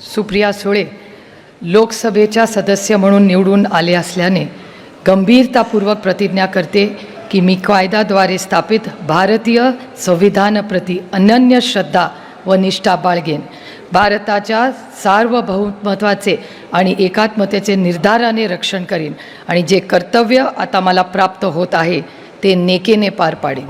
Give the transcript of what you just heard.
सुप्रिया सुळे लोकसभेच्या सदस्य म्हणून निवडून आले असल्याने गंभीरतापूर्वक प्रतिज्ञा करते की मी कायद्याद्वारे स्थापित भारतीय संविधानप्रती अनन्य श्रद्धा व निष्ठा बाळगेन. भारताच्या सार्वभौमत्वाचे आणि एकात्मतेचे निर्धाराने रक्षण करीन आणि जे कर्तव्य आता मला प्राप्त होत आहे ते नेकेने पार पाडेन.